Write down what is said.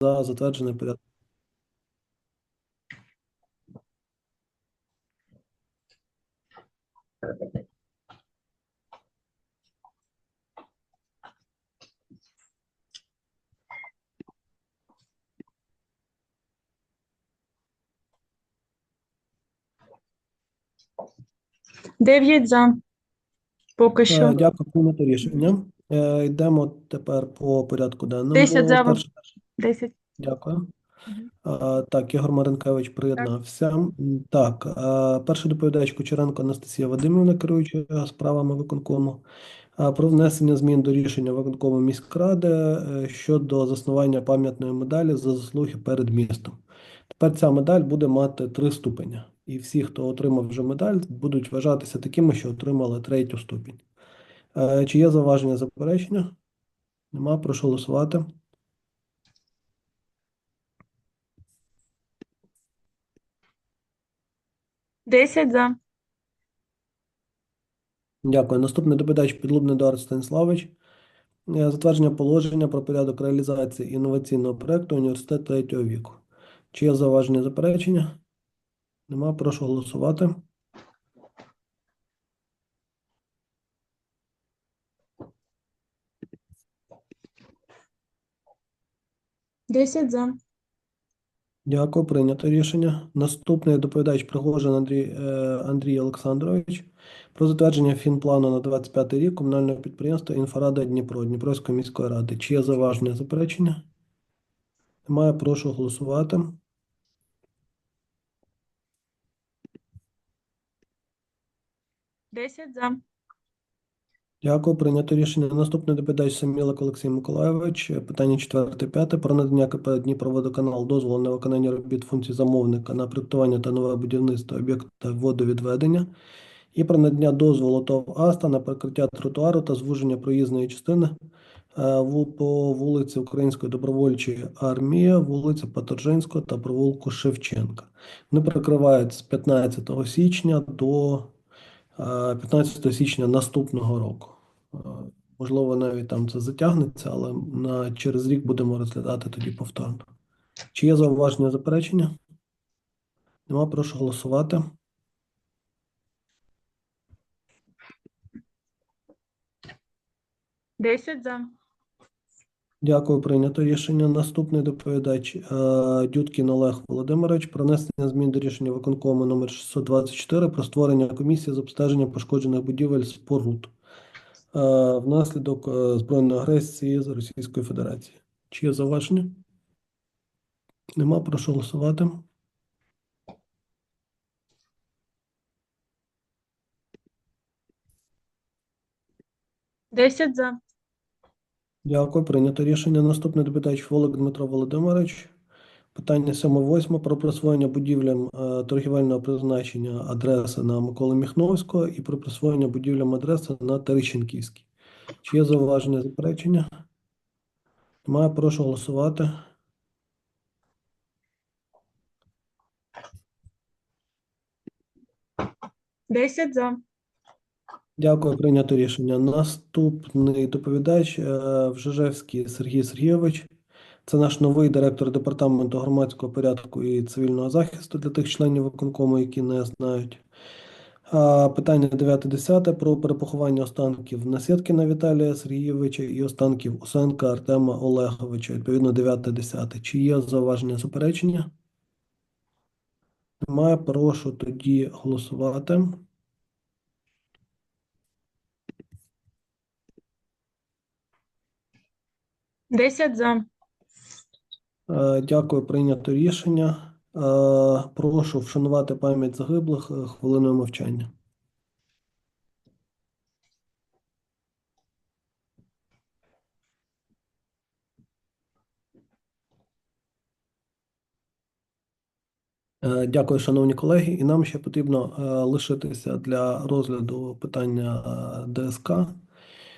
за затверджений порядок. Дев'ять за. Поки Е, що. Дякую, прийнято рішення. Е, Йдемо тепер по порядку денному. Десять за. Перше- Десять. Дякую. А, Так, Ігор Маренкевич приєднався. Так, а, перший доповідач Кучеренко Анастасія Вадимівна, керуюча справами виконкому, а, про внесення змін до рішення виконкому міськради е, щодо заснування пам'ятної медалі за заслуги перед містом. Тепер ця медаль буде мати три ступеня, і всі, хто отримав вже медаль, будуть вважатися такими, що отримали третю ступінь. Е, Чи є зауваження заперечення? Нема, прошу голосувати. Десять за. Дякую. Наступний доповідач Підлубний Едуард Станіславович. Е, Затвердження положення про порядок реалізації інноваційного проекту університет третього віку. Чи є зауваження заперечення? Нема. Прошу голосувати. Десять за. Дякую. Прийнято рішення. Наступний доповідач Пригожин Андрій, е, Андрій Олександрович. Про затвердження фінплану на 25 рік комунального підприємства Інфорада Дніпро Дніпровської міської ради. Чи є зауваження заперечення? Немає. Прошу голосувати. Десять за. Дякую, прийнято рішення. Наступний доповідач Самілик Олексій Миколайович. Питання четверте, п'яте. Про надання КП Дніпроводоканал дозволу на виконання робіт функцій замовника на проєктування та нове будівництво об'єкта водовідведення. І про надання дозволу ТОВ АСТА на перекриття тротуару та звуження проїзної частини е, по вулиці Української добровольчої армії, вулиці Паторжинського та провулку Шевченка. Вони перекривають з 15 січня до 15 січня наступного року. Е, Можливо, навіть там це затягнеться, але на, через рік будемо розглядати тоді повторно. Чи є зауваження заперечення? Нема, прошу голосувати. Десять за. Дякую, прийнято рішення. Наступний доповідач е, Дюдкін Олег Володимирович про внесення змін до рішення виконкому номер 624 про створення комісії з обстеження пошкоджених будівель споруд е, внаслідок е, збройної агресії з Російської Федерації. Чи є зауваження? Нема, прошу голосувати. Десять за. Дякую, прийнято рішення. Наступний доповідач Волик Дмитро Володимирович. Питання 7-8 про присвоєння будівлям е, торгівельного призначення адреси на Миколи Міхновського і про присвоєння будівлям адреси на Терещенківській. Чи є зауваження заперечення? Немає, прошу голосувати. Десять за. Дякую, прийнято рішення. Наступний доповідач е, Вжежевський Сергій Сергійович. Це наш новий директор департаменту громадського порядку і цивільного захисту для тих членів виконкому, які не знають. Питання 9-10 про перепоховання останків Насєткіна Віталія Сергійовича і останків Усенка Артема Олеговича, відповідно 9-10. Чи є зауваження заперечення? Немає. Прошу тоді голосувати. Десять за. Е, Дякую, прийнято рішення. Е, Прошу вшанувати пам'ять загиблих е, хвилиною мовчання. Дякую, шановні колеги. І нам ще потрібно лишитися для розгляду питання ДСК.